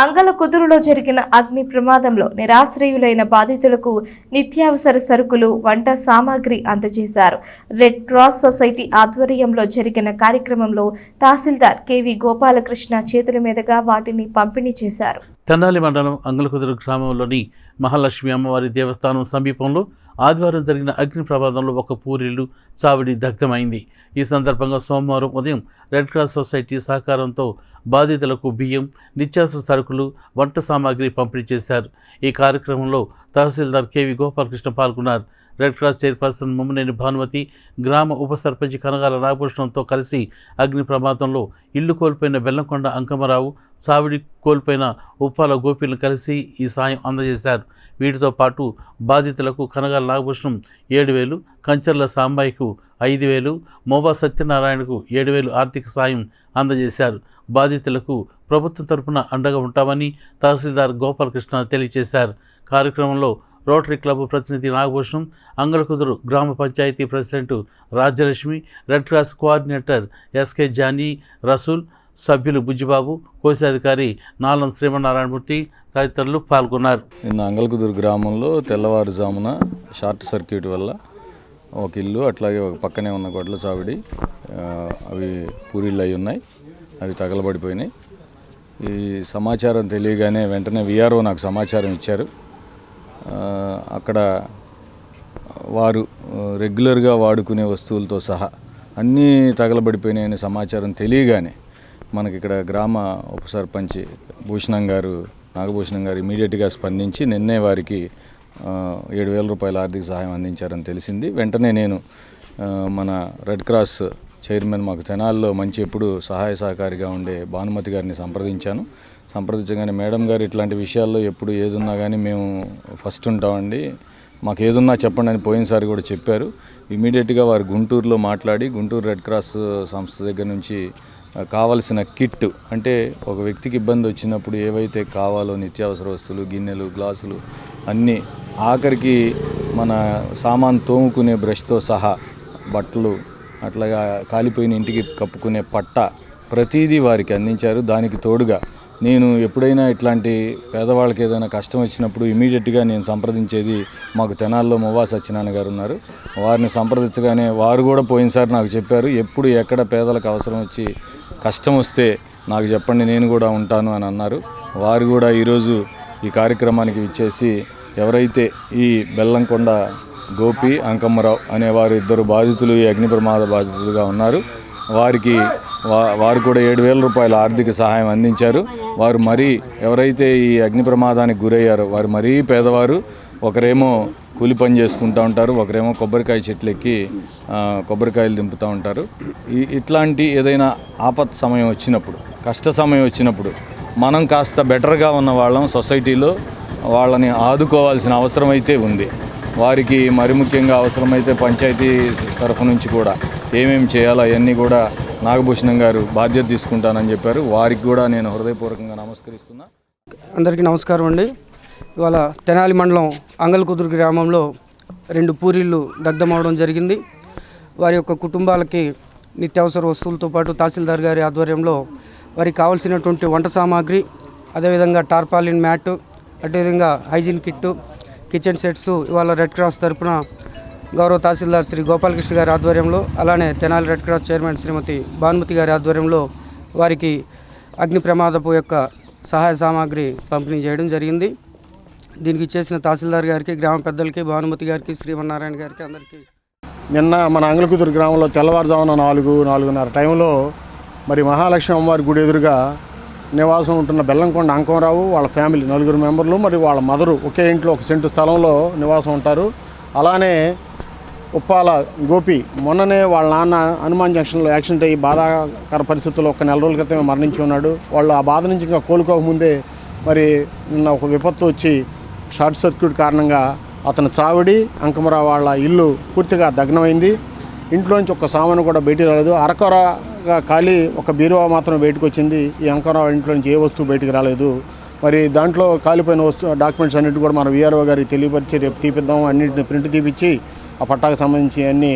అంగల కుదురులో జరిగిన అగ్ని ప్రమాదంలో నిరాశ్రయులైన బాధితులకు నిత్యావసర సరుకులు వంట సామాగ్రి అందజేశారు. రెడ్ క్రాస్ సొసైటీ ఆధ్వర్యంలో జరిగిన కార్యక్రమంలో తహసీల్దార్ కెవి గోపాలకృష్ణ చేతుల మీదుగా వాటిని పంపిణీ చేశారు. తెనాలి మండలం అంగలకుదురు గ్రామంలోని మహాలక్ష్మి అమ్మవారి దేవస్థానం సమీపంలో ఆదివారం జరిగిన అగ్ని ప్రమాదంలో ఒక పూరిల్లు చావిడి దగ్ధమైంది. ఈ సందర్భంగా సోమవారం ఉదయం రెడ్ క్రాస్ సొసైటీ సహకారంతో బాధితులకు బియ్యం నిత్యావసర సరుకులు వంట సామాగ్రి పంపిణీ చేశారు. ఈ కార్యక్రమంలో తహసీల్దార్ కెవి గోపాలకృష్ణ పాల్గొన్నారు. Red cross chairperson Mummaneni Bhanumathi గ్రామ ఉప సర్పంచ్ కనగాల నాగభూషణంతో కలిసి అగ్ని ప్రమాదంలో ఇల్లు కోల్పోయిన బెల్లంకొండ అంకమరావు సావిడి కోల్పోయిన ఉప్పాల గోపిలను కలిసి ఈ సాయం అందజేశారు. వీటితో పాటు బాధితులకు కనగాల నాగభూషణం ఏడు వేలు కంచర్ల సాంబాయికు ఐదు వేలు మోబా సత్యనారాయణకు ఏడు వేలు ఆర్థిక సాయం అందజేశారు. బాధితులకు ప్రభుత్వం తరపున అండగా ఉంటామని తహసీల్దార్ గోపాలకృష్ణ తెలియజేశారు. కార్యక్రమంలో రోటరీ క్లబ్ ప్రతినిధి నాగభూషణం అంగళకుదురు గ్రామ panchayat president Rajyalakshmi red cross coordinator SK Jani Rasool సభ్యులు బుజ్జిబాబు కోశాధికారి నాలం శ్రీమన్నారాయణమూర్తి తదితరులు పాల్గొన్నారు. నిన్న అంగలకుదురు గ్రామంలో తెల్లవారుజామున షార్ట్ సర్క్యూట్ వల్ల ఒక ఇల్లు అట్లాగే ఒక పక్కనే ఉన్న గొడ్ల చావిడి అవి పూరిళ్ళు అయి ఉన్నాయి. అవి తగలబడిపోయినాయి. ఈ సమాచారం తెలియగానే వెంటనే విఆర్ఓ నాకు సమాచారం ఇచ్చారు. అక్కడ వారు రెగ్యులర్గా వాడుకునే వస్తువులతో సహా అన్నీ తగలబడిపోయినాయనే సమాచారం తెలియగానే మనకి ఇక్కడ గ్రామ ఉప సర్పంచ్ భూషణం గారు నాగభూషణం గారు ఇమీడియట్గా స్పందించి నిన్నే వారికి ఏడు వేల రూపాయల ఆర్థిక సహాయం అందించారని తెలిసింది. వెంటనే నేను మన రెడ్ క్రాస్ చైర్మన్ మాకు తెనాల్లో మంచి ఎప్పుడు సహాయ సహకారిగా ఉండే భానుమతి గారిని సంప్రదించాను. సంప్రదించగానే మేడం గారు ఇట్లాంటి విషయాల్లో ఎప్పుడు ఏదున్నా కానీ మేము ఫస్ట్ ఉంటామండి. మాకు ఏదున్నా చెప్పండి అని పోయినసారి కూడా చెప్పారు. ఇమీడియట్గా వారు గుంటూరులో మాట్లాడి గుంటూరు రెడ్ క్రాస్ సంస్థ దగ్గర నుంచి కావలసిన కిట్ అంటే ఒక వ్యక్తికి ఇబ్బంది వచ్చినప్పుడు ఏవైతే కావాలో నిత్యావసర వస్తువులు గిన్నెలు గ్లాసులు అన్నీ ఆఖరికి మన సామాన్ తోముకునే బ్రష్తో సహా బట్టలు అట్లాగా కాలిపోయిన ఇంటికి కప్పుకునే పట్ట ప్రతిదీ వారికి అందించారు. దానికి తోడుగా నేను ఎప్పుడైనా ఇట్లాంటి పేదవాళ్ళకి ఏదైనా కష్టం వచ్చినప్పుడు ఇమీడియట్గా నేను సంప్రదించేది మాకు తెనాల్లో మువ్వా సత్యనారాయణ గారు ఉన్నారు. వారిని సంప్రదించగానే వారు కూడా పోయినసారి నాకు చెప్పారు ఎప్పుడు ఎక్కడ పేదలకు అవసరం వచ్చి కష్టం వస్తే నాకు చెప్పండి నేను కూడా ఉంటాను అని అన్నారు. వారు కూడా ఈరోజు ఈ కార్యక్రమానికి విచ్చేసి ఎవరైతే ఈ బెల్లంకొండ గోపి అంకమ్మరావు అనే వారు ఇద్దరు బాధితులు ఈ అగ్ని ప్రమాద బాధితులుగా ఉన్నారు. వారికి వారు కూడా ఏడు వేల రూపాయల ఆర్థిక సహాయం అందించారు. వారు మరీ ఎవరైతే ఈ అగ్ని ప్రమాదానికి గురయ్యారో వారు మరీ పేదవారు ఒకరేమో కూలి పని చేసుకుంటూ ఉంటారు ఒకరేమో కొబ్బరికాయ చెట్లు ఎక్కి కొబ్బరికాయలు దింపుతూ ఉంటారు. ఈ ఇట్లాంటి ఏదైనా ఆపత్ సమయం వచ్చినప్పుడు కష్ట సమయం వచ్చినప్పుడు మనం కాస్త బెటర్గా ఉన్న వాళ్ళం సొసైటీలో వాళ్ళని ఆదుకోవాల్సిన అవసరం అయితే ఉంది. వారికి మరి ముఖ్యంగా అవసరమైతే పంచాయతీ తరఫు నుంచి కూడా ఏమేమి చేయాలో అవన్నీ కూడా నాగభూషణం గారు బాధ్యత తీసుకుంటానని చెప్పారు. వారికి కూడా నేను హృదయపూర్వకంగా నమస్కరిస్తున్నా. అందరికీ నమస్కారం అండి. ఇవాళ తెనాలి మండలం అంగల్కుదురు గ్రామంలో రెండు పూరీళ్ళు దగ్ధమవడం జరిగింది. వారి యొక్క కుటుంబాలకి నిత్యావసర వస్తువులతో పాటు తహసీల్దార్ గారి ఆధ్వర్యంలో వారికి కావాల్సినటువంటి వంట సామాగ్రి అదేవిధంగా టార్పాలిన్ మ్యాట్ అదేవిధంగా హైజీన్ కిట్టు కిచెన్ సెట్స్ ఇవాళ రెడ్ క్రాస్ తరపున గౌరవ తహసీల్దార్ శ్రీ గోపాలకృష్ణ గారి ఆధ్వర్యంలో అలానే Tenali red cross chairman Srimathi Bhanumathi గారి ఆధ్వర్యంలో వారికి అగ్ని ప్రమాదపు యొక్క సహాయ సామాగ్రి పంపిణీ చేయడం జరిగింది. దీనికి చేసిన తహసీల్దార్ గారికి గ్రామ పెద్దలకి భానుమతి గారికి శ్రీమన్నారాయణ గారికి అందరికీ నిన్న మన అంగలకుదురు గ్రామంలో తెల్లవారుజామున నాలుగు నాలుగున్నర టైంలో మరి మహాలక్ష్మి అమ్మవారి గుడి ఎదురుగా నివాసం ఉంటున్న బెల్లంకొండ అంకంరావు వాళ్ళ ఫ్యామిలీ నలుగురు మెంబర్లు మరి వాళ్ళ మదరు ఒకే ఇంట్లో ఒక సెంటు స్థలంలో నివాసం ఉంటారు. అలానే ఉప్పాల గోపి మొన్ననే వాళ్ళ నాన్న హనుమాన్ జంక్షన్లో యాక్సిడెంట్ అయ్యి బాధాకర పరిస్థితుల్లో ఒక నెల రోజుల క్రితమే మరణించి ఉన్నాడు. వాళ్ళు ఆ బాధ నుంచి ఇంకా కోలుకోకముందే మరి నిన్న ఒక విపత్తు వచ్చి షార్ట్ సర్క్యూట్ కారణంగా అతను చావిడి అంకమరావు వాళ్ళ ఇల్లు పూర్తిగా దగ్నమైంది. ఇంట్లో నుంచి ఒక సామాను కూడా బయటికి రాలేదు. అరకొరగా ఖాళీ ఒక బీరువా మాత్రం బయటకు వచ్చింది. ఈ అంకమరా ఇంట్లో నుంచి ఏ వస్తువు బయటికి రాలేదు. మరి దాంట్లో కాలిపోయిన వస్తువు డాక్యుమెంట్స్ అన్నిటి కూడా మన విఆర్ఓ గారికి తెలియపరిచి రేపు తీపిద్దాం. అన్నింటిని ప్రింట్ తీపిచ్చి ఆ పట్టాకు సంబంధించి అన్నీ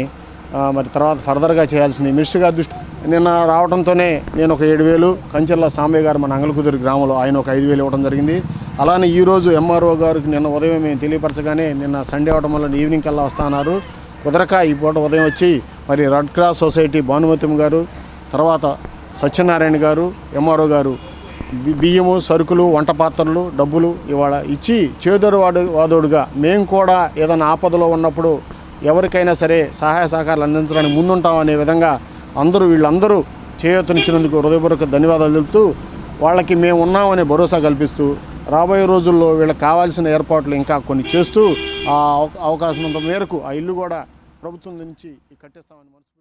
మరి తర్వాత ఫర్దర్గా చేయాల్సింది. మినిస్టర్ గారి దృష్టి నిన్న రావడంతోనే నేను ఒక ఏడు వేలు కంచెల్ల సాంబయ్య గారు మన అంగలకుదురు గ్రామంలో ఆయన ఒక ఐదు వేలు ఇవ్వడం జరిగింది. అలానే ఈరోజు ఎంఆర్ఓ గారికి నిన్న ఉదయం మేము తెలియపరచగానే నిన్న సండే అవడం వల్ల ఈవినింగ్ కల్లా వస్తున్నారు కుదరక ఈ పూట ఉదయం వచ్చి మరి రెడ్ క్రాస్ సొసైటీ భానుమతిమ్మ గారు తర్వాత సత్యనారాయణ గారు ఎంఆర్ఓ గారు బియ్యము సరుకులు వంట పాత్రలు డబ్బులు ఇవాళ ఇచ్చి చేదోడు వాడు వాదోడుగా మేము కూడా ఏదైనా ఆపదలో ఉన్నప్పుడు ఎవరికైనా సరే సహాయ సహకారాలు అందించడానికి ముందుంటాం అనే విధంగా అందరూ వీళ్ళందరూ చేయూతనిచ్చినందుకు హృదయపూర్వక ధన్యవాదాలు తెలుపుతూ వాళ్ళకి మేము ఉన్నామనే భరోసా కల్పిస్తూ రాబోయే రోజుల్లో వీళ్ళకి కావాల్సిన ఏర్పాట్లు ఇంకా కొన్ని చేస్తూ ఆ అవకాశం మేరకు ఆ ఇల్లు కూడా ప్రభుత్వం నుంచి కట్టేస్తామని మనసు